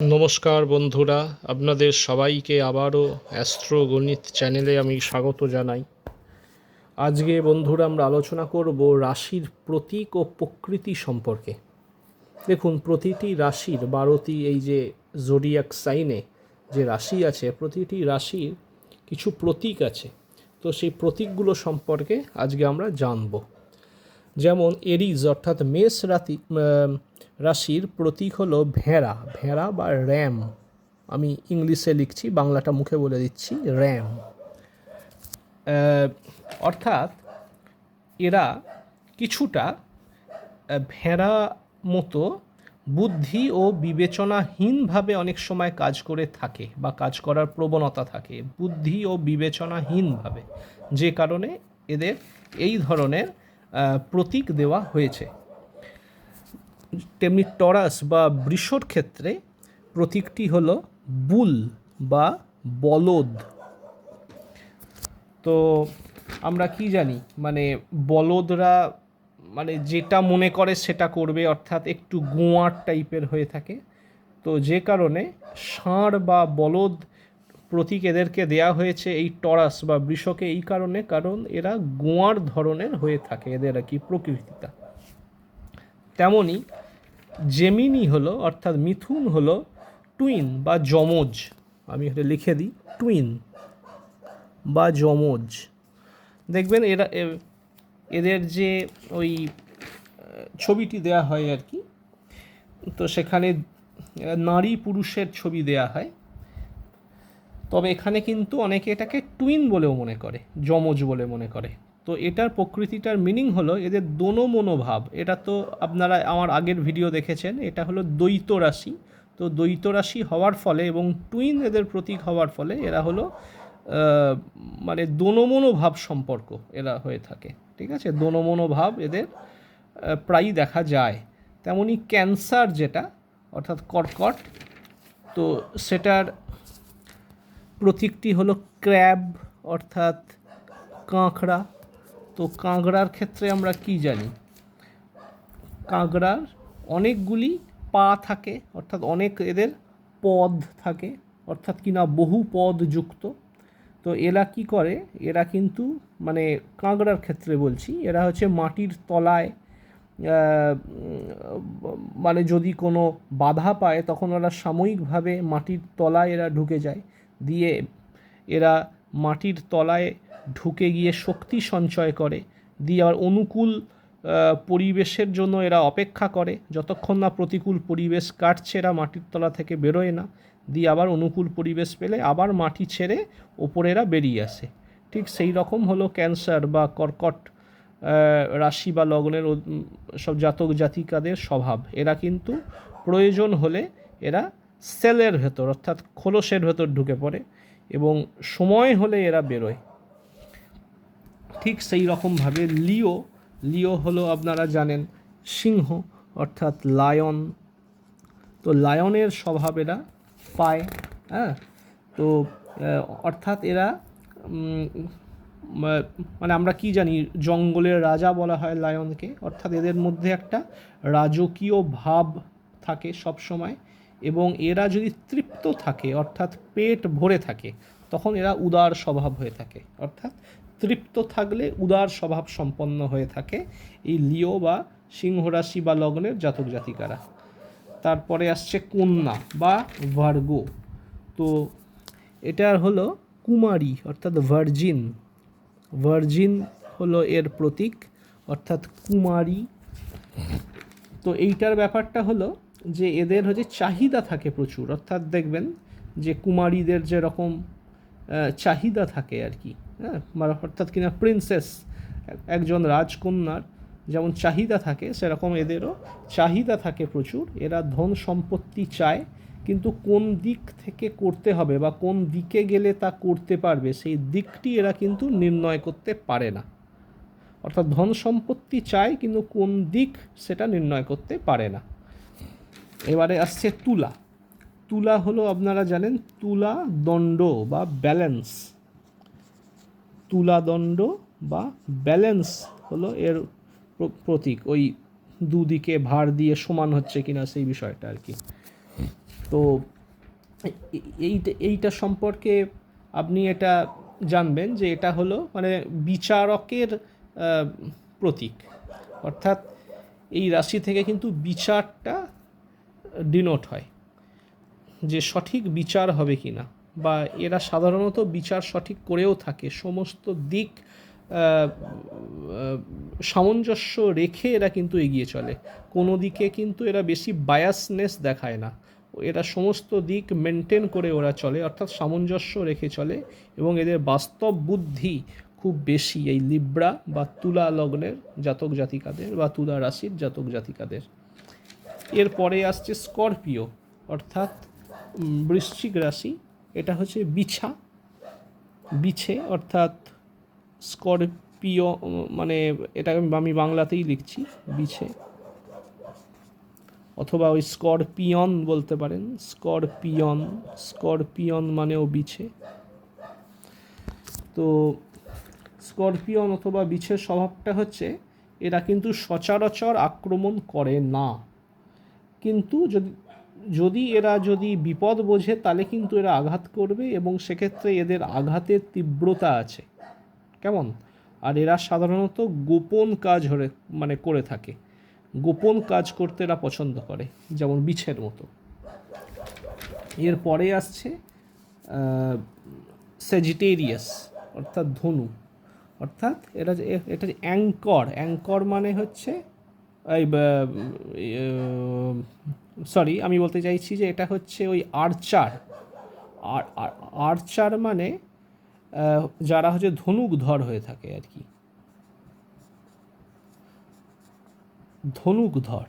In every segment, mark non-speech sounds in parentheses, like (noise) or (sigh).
নমস্কার বন্ধুরা, আপনাদের সবাইকে আবারও অ্যাস্ট্রো গণিত চ্যানেলে আমি স্বাগত জানাই। আজকে বন্ধুরা আমরা আলোচনা করব রাশির প্রতীক ও প্রকৃতি সম্পর্কে। দেখুন, প্রতিটি রাশির বারোটি এই যে জোডিয়াক সাইনে যে রাশি আছে, প্রতিটি রাশির কিছু প্রতীক আছে। তো সেই প্রতীকগুলো সম্পর্কে আজকে আমরা জানব। যেমন, এরিজ অর্থাৎ মেষ রাতি রাশির প্রতীক হলো ভেড়া ভেড়া বা র্যাম। আমি ইংলিশে লিখছি, বাংলাটা মুখে বলে দিচ্ছি, র্যাম। অর্থাৎ এরা কিছুটা ভেড়া মতো বুদ্ধি ও বিবেচনাহীনভাবে অনেক সময় কাজ করে থাকে বা কাজ করার প্রবণতা থাকে, বুদ্ধি ও বিবেচনাহীনভাবে। যে কারণে এদের এই ধরনের প্রতীক দেওয়া হয়েছে। তেমনি টরাস বা বৃষর ক্ষেত্রে প্রতীকটি হলো বুল বা বলদ। তো আমরা কি জানি? মানে বলদরা মানে যেটা মনে করে সেটা করবে, অর্থাৎ একটু গোয়ার টাইপের হয়ে থাকে। তো যে কারণে ষাঁড় বা বলদ প্রতীক এদেরকে দেয়া হয়েছে এই টরাস বা বৃষকে এই কারণে, কারণ এরা গোয়ার ধরনের হয়ে থাকে, এদের আর কি প্রকৃতিটা। তেমনি জেমিনি হলো, অর্থাৎ মিথুন হলো টুইন বা যমজ। আমি এখানে লিখে দিই টুইন বা যমজ। দেখবেন এরা এদের যে ওই ছবিটি দেয়া হয় আর কি, তো সেখানে নারী পুরুষের ছবি দেয়া হয়। তবে এখানে কিন্তু অনেকে এটাকে টুইন বলেও মনে করে, যমজ বলে মনে করে। তো এটার প্রকৃতিটার মিনিং হলো এদের দোনো মনোভাব। এটা তো আপনারা আমার আগের ভিডিও দেখেছেন, এটা হলো দ্বৈত রাশি। তো দ্বৈত রাশি হওয়ার ফলে এবং টুইন এদের প্রতীক হওয়ার ফলে এরা হলো মানে দোনো ভাব সম্পর্ক এরা হয়ে থাকে। ঠিক আছে? দোনো ভাব এদের প্রায়ই দেখা যায়। তেমনি ক্যান্সার যেটা, অর্থাৎ কর্কট, তো সেটার প্রতীকটি হলো ক্র্যাব, অর্থাৎ কাঁকড়া। তো কাঁকড়ার ক্ষেত্রে আমরা কি জানি? কাঁকড়ার অনেকগুলি পা থাকে, অর্থাৎ অনেক এদের পদ থাকে, অর্থাৎ কিনা বহু পদ যুক্ত। তো এরা কি করে? এরা কিন্তু মানে কাঁকড়ার ক্ষেত্রে বলছি, এরা হচ্ছে মাটির তলায় মানে যদি কোনো বাধা পায় তখন ওরা সাময়িকভাবে মাটির তলায় এরা ঢুকে যায়। দিয়ে এরা মাটির তলায় ঢুকে গিয়ে শক্তি সঞ্চয় করে দিয়ে আবার অনুকূল পরিবেশের জন্য এরা অপেক্ষা করে। যতক্ষণ না প্রতিকূল পরিবেশ কাটছে, এরা মাটির তলা থেকে বেরোয় না। দিয়ে আবার অনুকূল পরিবেশ পেলে আবার মাটি ছেড়ে ওপরে এরা বেরিয়ে আসে। ঠিক সেই রকম হলো ক্যান্সার বা কর্কট রাশি বা লগ্নের সব জাতক জাতিকাদের স্বভাব। এরা কিন্তু প্রয়োজন হলে এরা সেলের ভেতর অর্থাৎ খোলসের ভেতর ঢুকে পড়ে এবং সময় হলে এরা বেরোয়। ঠিক সেই রকমভাবে লিও লিও হলো আপনারা জানেন সিংহ, অর্থাৎ লায়ন। তো লায়নের স্বভাব এরা পায় হ্যাঁ? তো অর্থাৎ এরা মানে আমরা কি জানি, জঙ্গলের রাজা বলা হয় লায়নকে। অর্থাৎ এদের মধ্যে একটা রাজকীয় ভাব থাকে সব সময় এবং এরা যদি তৃপ্ত থাকে, অর্থাৎ পেট ভরে থাকে, তখন এরা উদার স্বভাব হয়ে থাকে। অর্থাৎ তৃপ্ত থাকলে উদার স্বভাব সম্পন্ন হয়ে থাকে এই লিও বা সিংহ রাশি বা লগ্নের জাতক জাতিকারা। তারপরে আসছে কন্যা বা ভার্গো। তো এটার হলো কুমারী, অর্থাৎ ভার্জিন। ভার্জিন হলো এর প্রতীক, অর্থাৎ কুমারী। তো এইটার ব্যাপারটা হলো যে এদের হচ্ছে চাহিদা থাকে প্রচুর। অর্থাৎ দেখবেন যে কুমারীদের যেরকম চাহিদা থাকে আর কি। হ্যাঁ মানে অর্থাৎ কিনা প্রিন্সেস একজন রাজকন্যার যেমন চাহিদা থাকে, সেরকম এদেরও চাহিদা থাকে প্রচুর। এরা ধন সম্পত্তি চায়, কিন্তু কোন দিক থেকে করতে হবে বা কোন দিকে গেলে তা করতে পারবে, সেই দিকটি এরা কিন্তু নির্ণয় করতে পারে না। অর্থাৎ ধন সম্পত্তি চায়, কিন্তু কোন দিক সেটা নির্ণয় করতে পারে না। এবারে আসছে তুলা। তুলা হলো আপনারা জানেন, তুলা দণ্ড বা ব্যালেন্স তুলা দণ্ড বা ব্যালেন্স হলো এর প্র- প্রতীক। ওই দুদিকে ভার দিয়ে সমান হচ্ছে কিনা সেই বিষয়টা আর কি। তো এইটা এইটা সম্পর্কে আপনি এটা জানবেন যে এটা হলো মানে বিচারকের প্রতীক। অর্থাৎ এই রাশি থেকে কিন্তু বিচারটা ডিনোট হয় যে সঠিক বিচার হবে কি না বা এরা সাধারণত বিচার সঠিক করেও থাকে। সমস্ত দিক সামঞ্জস্য রেখে এরা কিন্তু এগিয়ে চলে। কোনো দিকে কিন্তু এরা বেশি বায়াসনেস দেখায় না। এরা সমস্ত দিক মেনটেন করে ওরা চলে, অর্থাৎ সামঞ্জস্য রেখে চলে এবং এদের বাস্তব বুদ্ধি খুব বেশি। এই লিব্রা বা তুলা লগ্নের জাতক জাতিকাদের বা তুলা রাশির জাতক জাতিকাদের। এরপরে আসছে স্করপিও, অর্থাৎ বৃশ্চিক রাশি। এটা হচ্ছে বিছা। বিছে অর্থাৎ স্করপিও মানে এটা আমি- বাংলাতেই লিখছি, বিছে। অথবা ওই স্করপিয়ন বলতে পারেন, স্করপিয়ন। স্করপিয়ন মানেও বিছে। তো স্করপিয়ন অথবা বিছের স্বভাবটা হচ্ছে, এরা কিন্তু সচরাচর আক্রমণ করে না। কিন্তু যদি যদি এরা যদি বিপদ বোঝে, তাহলে কিন্তু এরা আঘাত করবে এবং সেক্ষেত্রে এদের আঘাতের তীব্রতা আছে। কেমন? আর এরা সাধারণত গোপন কাজ মানে করে থাকে। গোপন কাজ করতে এরা পছন্দ করে, যেমন বিছের মতো। এর পরে আসছে সেজিটেরিয়াস অর্থাৎ ধনু। অর্থাৎ এটা এটা অ্যাঙ্কর অ্যাঙ্কর মানে হচ্ছে, এই সরি আমি বলতে চাইছি যে এটা হচ্ছে ওই আর্চার আর আর্চার মানে যারা হচ্ছে ধনুকধর হয়ে থাকে আর কি। ধনুকধর।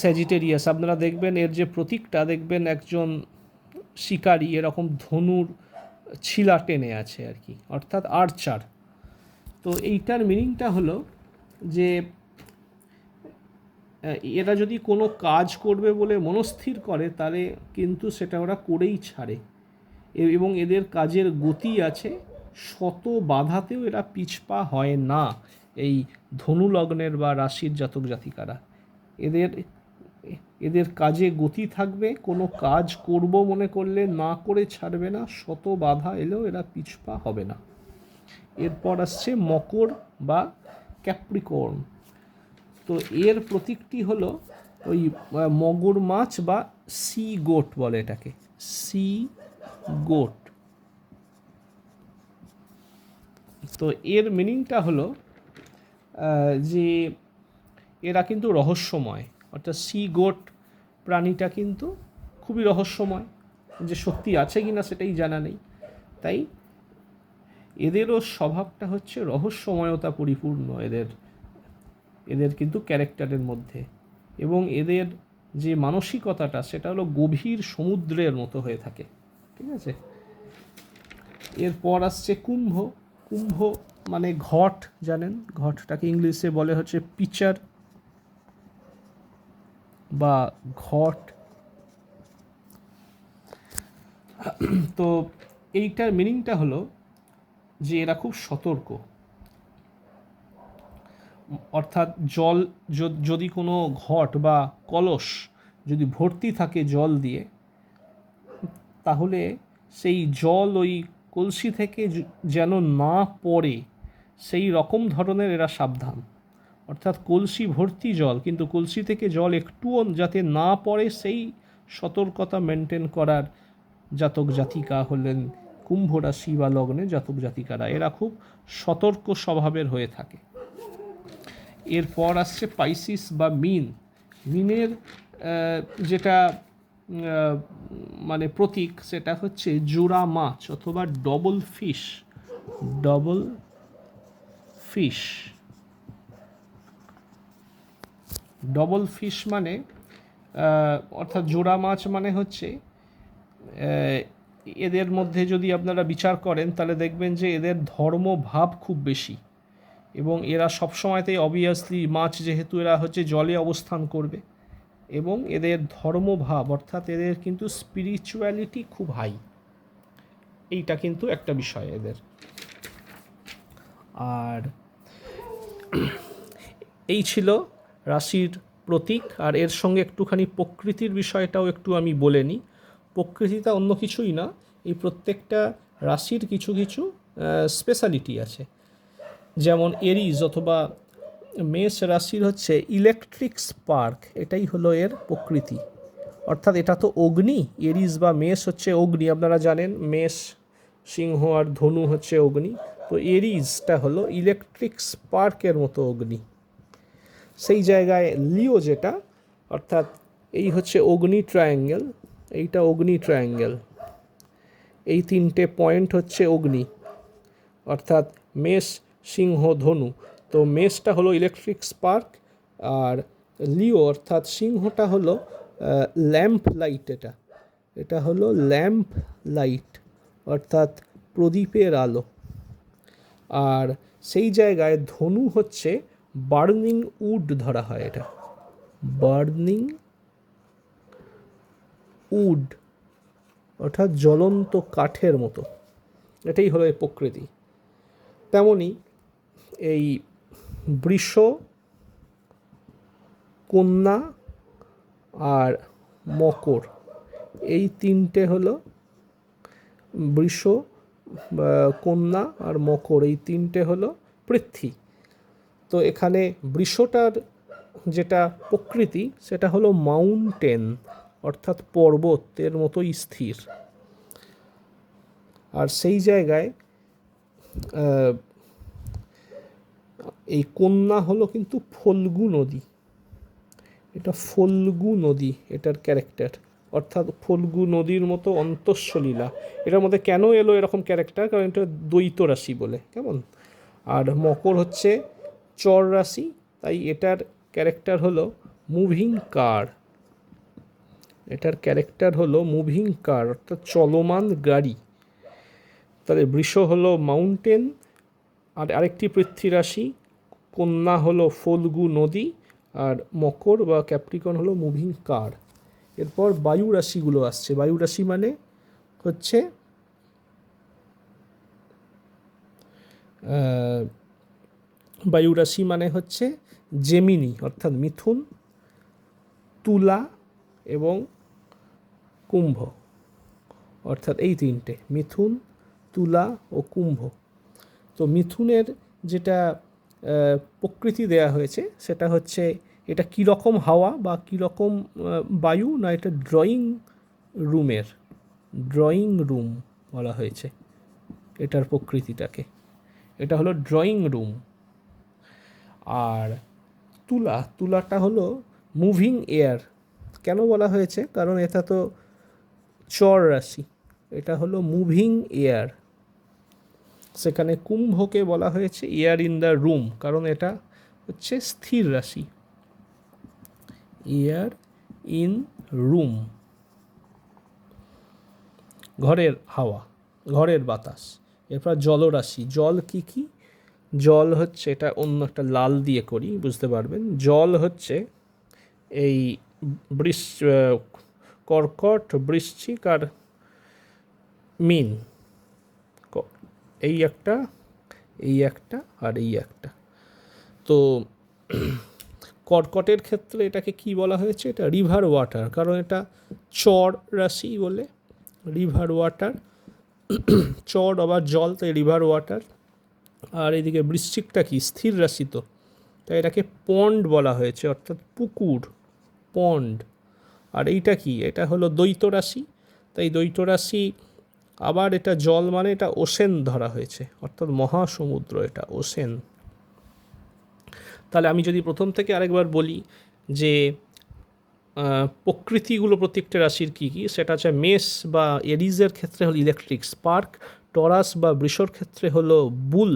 স্যাজিটেরিয়াস আপনারা দেখবেন এর যে প্রতীকটা, দেখবেন একজন শিকারী এরকম ধনুর ছিলা টেনে আছে আর কি, অর্থাৎ আর্চার তো এইটার মিনিংটা হলো যে এরা যদি কোনো কাজ করবে বলে মনস্থির করে, তাহলে কিন্তু সেটা ওরা করেই ছাড়ে। এবং এদের কাজের গতি আছে, শত বাধাতেও এরা পিছপা হয় না এই ধনু লগ্নের বা রাশির জাতক জাতিকারা। এদের এদের কাজে গতি থাকবে, কোনো কাজ করব মনে করলে, না করে ছাড়বে না, শত বাধা এলেও এরা পিছপা হবে না। এরপর আসছে মকর বা ক্যাপ্রিকর্ন। তো এর প্রতীকটি হলো ওই মগর মাছ বা সি গোট বলে এটাকে। Sea goat. তো এর মিনিংটা হলো যে এরা কিন্তু রহস্যময়, অর্থাৎ সি গোট প্রাণীটা কিন্তু খুবই রহস্যময়, যে সত্যি আছে কি না সেটাই জানা নেই। তাই এদেরও স্বভাবটা হচ্ছে রহস্যময়তা পরিপূর্ণ, এদের এদের কিন্তু ক্যারেক্টারের মধ্যে। এবং এদের যে মানসিকতাটা, সেটা হলো গভীর সমুদ্রের মতো হয়ে থাকে। ঠিক আছে? এরপর আসছে কুম্ভ। কুম্ভ মানে ঘট, জানেন? ঘটটাকে ইংলিশে বলে হচ্ছে পিচার বা ঘট। তো এইটার মিনিংটা হলো যে এরা খুব সতর্ক। অর্থাৎ জল যদি কোনো ঘট বা কলস যদি ভর্তি থাকে জল দিয়ে, তাহলে সেই জল ওই কলসি থেকে যেন না পড়ে, সেই রকম ধরনের এরা সাবধান। অর্থাৎ কলসি ভর্তি জল, কিন্তু কলসি থেকে জল একটুও যাতে না পড়ে, সেই সতর্কতা মেনটেন করার জাতক জাতিকা হলেন কুম্ভ রাশি বা লগ্নে জাতক জাতিকারা। এরা খুব সতর্ক স্বভাবের হয়ে থাকে। এরপর আসছে পাইসিস বা মিন। মিনের যেটা মানে প্রতীক, সেটা হচ্ছে জোড়া মাছ অথবা double fish double fish double fish মানে অর্থাৎ জোড়া মাছ মানে হচ্ছে এদের মধ্যে যদি আপনারা বিচার করেন, তাহলে দেখবেন যে এদের ধর্মভাব খুব বেশি। এবং এরা সবসময়তেই অবভিয়াসলি মাছ যেহেতু এরা হচ্ছে জলে অবস্থান করবে এবং এদের ধর্মভাব অর্থাৎ এদের কিন্তু স্পিরিচুয়ালিটি খুব হাই এইটা কিন্তু একটা বিষয় এদের। আর এই ছিল রাশির প্রতীক, আর এর সঙ্গে একটুখানি প্রকৃতির বিষয়টাও একটু আমি বলে নিই। প্রকৃতিটা অন্য কিছুই না, এই প্রত্যেকটা রাশির কিছু কিছু স্পেশালিটি আছে। যেমন এরিজ অথবা মেষ রাশির হচ্ছে ইলেকট্রিক স্পার্ক এটাই হলো এর প্রকৃতি। অর্থাৎ এটা তো অগ্নি, এরিজ বা মেষ হচ্ছে অগ্নি, আপনারা জানেন মেষ, সিংহ আর ধনু হচ্ছে অগ্নি। তো এরিজটা হলো ইলেকট্রিক স্পার্কের মতো অগ্নি। সেই জায়গায় লিও যেটা, অর্থাৎ এই হচ্ছে অগ্নি ট্রায়াঙ্গেল এইটা অগ্নি ট্রায়াঙ্গেল এই তিনটে পয়েন্ট হচ্ছে অগ্নি। অর্থাৎ মেষ সিংহ ধনু তো মেষটা হলো ইলেকট্রিক স্পার্ক আর লিও অর্থাৎ সিংহটা হলো ল্যাম্প লাইট এটা। এটা হলো ল্যাম্প লাইট অর্থাৎ প্রদীপের আলো। আর সেই জায়গায় ধনু হচ্ছে বার্নিং উড ধরা হয় এটা। বার্নিং উড অর্থাৎ জ্বলন্ত কাঠের মতো। এটাই হলো এই প্রকৃতি। তেমনি এই বৃষ, কন্যা আর মকর। এই তিনটে হলো বৃষ কন্যা আর মকর। এই তিনটে হলো পৃথ্বী। তো এখানে বৃষটার যেটা প্রকৃতি, সেটা হলো মাউন্টেন, অর্থাৎ পর্বতের মতোই স্থির। আর সেই জায়গায় এই কন্যা হলো কিন্তু ফল্গু নদী। এটা ফল্গু নদী, এটার ক্যারেক্টার অর্থাৎ ফল্গু নদীর মতো অন্তঃসলীলা। এটার মধ্যে কেন এলো এরকম ক্যারেক্টার কারণ এটা দ্বৈত রাশি বলে, কেমন? আর মকর হচ্ছে চর রাশি, তাই এটার ক্যারেক্টার হলো মুভিং কার এটার ক্যারেক্টার হলো মুভিং কার অর্থাৎ চলমান গাড়ি। তাহলে বৃষ হলো মাউন্টেন আর আরেকটি পৃথ্বী রাশি কন্যা হলো ফল্গু নদী আর মকর বা ক্যাপ্রিকন হলো মুভিং কার। এরপর বায়ু রাশিগুলো আসছে। বায়ু রাশি মানে হচ্ছে বায়ু রাশি মানে হচ্ছে জেমিনি অর্থাৎ মিথুন, তুলা এবং কুম্ভ। অর্থাৎ এই তিনটে, মিথুন, তুলা ও কুম্ভ। তো মিথুনের যেটা প্রকৃতি দেয়া হয়েছে, সেটা হচ্ছে এটা কীরকম হাওয়া বা কীরকম বায়ু না এটা ড্রয়িং রুমের ড্রয়িং রুম বলা হয়েছে এটার প্রকৃতিটাকে। এটা হলো ড্রয়িং রুম আর তুলা, তুলাটা হলো মুভিং এয়ার কেন বলা হয়েছে? কারণ এটা তো চর রাশি। এটা হলো মুভিং এয়ার সেখানে কুম্ভকে বলা হয়েছে এয়ার ইন দ্য রুম, কারণ এটা হচ্ছে স্থির রাশি। Air in room. ঘরের হাওয়া, ঘরের বাতাস, এরপর জলরাশি। জল কি কি? জল হচ্ছে এটা অন্য একটা লাল দিয়ে করি, বুঝতে পারবেন। জল হচ্ছে এই বৃষ কর্কট, বৃশ্চিক আর মিন। এই একটা এই একটা আর এই একটা। তো (clears throat) কর্কটের ক্ষেত্রে এটাকে কি বলা হয়েছে? এটা রিভার ওয়াটার কারণ এটা চর রাশি বলে। রিভার ওয়াটার (clears throat) চর আবার জল তাই রিভার ওয়াটার আর এদিকে বৃশ্চিকটা কি? স্থির রাশি তো। তাই এটাকে পন্ড বলা হয়েছে, অর্থাৎ পুকুর পন্ড আর এইটা কি? এটা হলো দ্বৈত রাশি। তাই দ্বৈত রাশি আবার এটা জল মানে এটা ওসেন ধরা হয়েছে, অর্থাৎ মহাসমুদ্র এটা ওসেন তাহলে আমি যদি প্রথম থেকে আরেকবার বলি যে প্রকৃতিগুলো প্রত্যেকটা রাশির কী কী? সেটা হচ্ছে মেস বা এরিজের ক্ষেত্রে হলো ইলেকট্রিক স্পার্ক টরাস বা বৃষর ক্ষেত্রে হলো বুল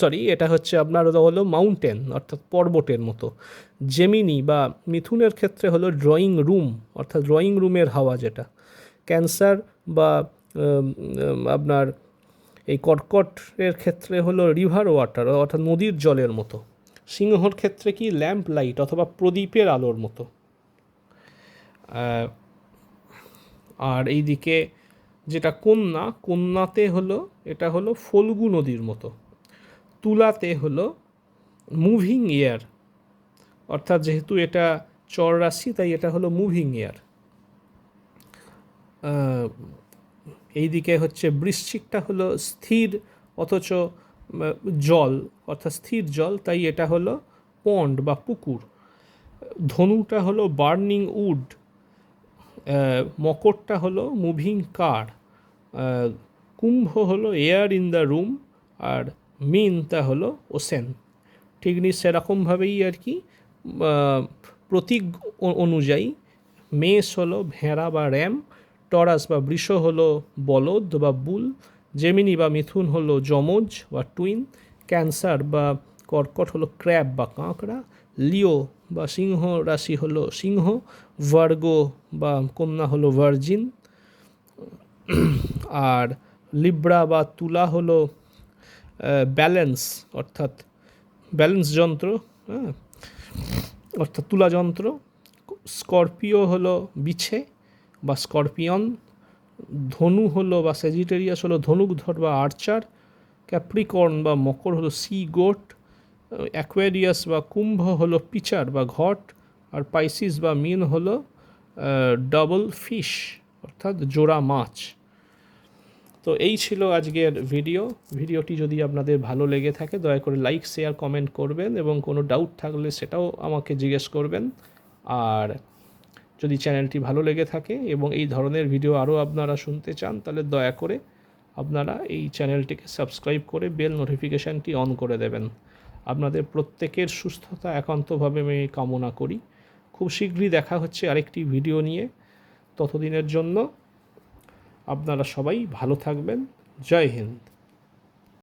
সরি এটা হচ্ছে আপনার হলো মাউন্টেন অর্থাৎ পর্বতের মতো। জেমিনি বা মিথুনের ক্ষেত্রে হলো ড্রয়িং রুম অর্থাৎ ড্রয়িং রুমের হাওয়া যেটা। ক্যান্সার বা আপনার এই কর্কটের ক্ষেত্রে হলো রিভার ওয়াটার অর্থাৎ নদীর জলের মতো। সিংহর ক্ষেত্রে কি ল্যাম্প লাইট অথবা প্রদীপের আলোর মতো। আর এইদিকে যেটা কন্যা, কন্যাতে হলো, এটা হলো ফল্গু নদীর মতো। তুলাতে হলো মুভিং এয়ার অর্থাৎ যেহেতু এটা চর রাশি, তাই এটা হলো মুভিং এয়ার এইদিকে হচ্ছে বৃশ্চিকটা হলো স্থির, অথচ জল, অর্থাৎ স্থির জল, তাই এটা হলো পন্ড বা পুকুর। ধনুটা হলো বার্নিং উড মকরটা হলো মুভিং কার কুম্ভ হলো এয়ার ইন দ্য রুম, আর মিনটা হলো ওসেন। ঠিক নি, সেরকমভাবেই আর কি প্রতীক অনুযায়ী, মেষ হলো ভেড়া বা র্যাম টরাস বা বৃষ হলো বলদ বা বুল, জেমিনি বা মিথুন হলো যমজ বা টুইন, ক্যান্সার বা কর্কট হলো ক্র্যাব বা কাঁকড়া, লিও বা সিংহ রাশি হলো সিংহ, ভার্গ বা কন্যা হলো ভার্জিন। আর লিব্রা বা তুলা হলো ব্যালেন্স অর্থাৎ ব্যালেন্স যন্ত্র হ্যাঁ অর্থাৎ তুলা যন্ত্র। স্করপিও হলো বিছে বা স্করপিয়ন, ধনু হলো বা সেজিটেরিয়াস হলো ধনুকধর বা আর্চার ক্যাপ্রিকর্ন বা মকর হলো সি গোট অ্যাকোয়ারিয়াস বা কুম্ভ হলো পিচার বা ঘট, আর পাইসিস বা মিন হলো ডবল ফিশ অর্থাৎ জোড়া মাছ। তো এই ছিল আজকের ভিডিও ভিডিওটি যদি আপনাদের ভালো লেগে থাকে, দয়া করে লাইক শেয়ার কমেন্ট করবেন এবং কোনো ডাউট থাকলে সেটাও আমাকে জিজ্ঞেস করবেন। আর যদি চ্যানেলটি ভালো লেগে থাকে এবং এই ধরনের ভিডিও আরও আপনারা শুনতে চান, তাহলে দয়া করে আপনারা এই চ্যানেলটিকে সাবস্ক্রাইব করে বেল নোটিফিকেশানটি অন করে দেবেন। আপনাদের প্রত্যেকের সুস্থতা একান্তভাবে আমি কামনা করি। খুব শীঘ্রই দেখা হচ্ছে আরেকটি ভিডিও নিয়ে। ততদিনের জন্য আপনারা সবাই ভালো থাকবেন। জয় হিন্দ।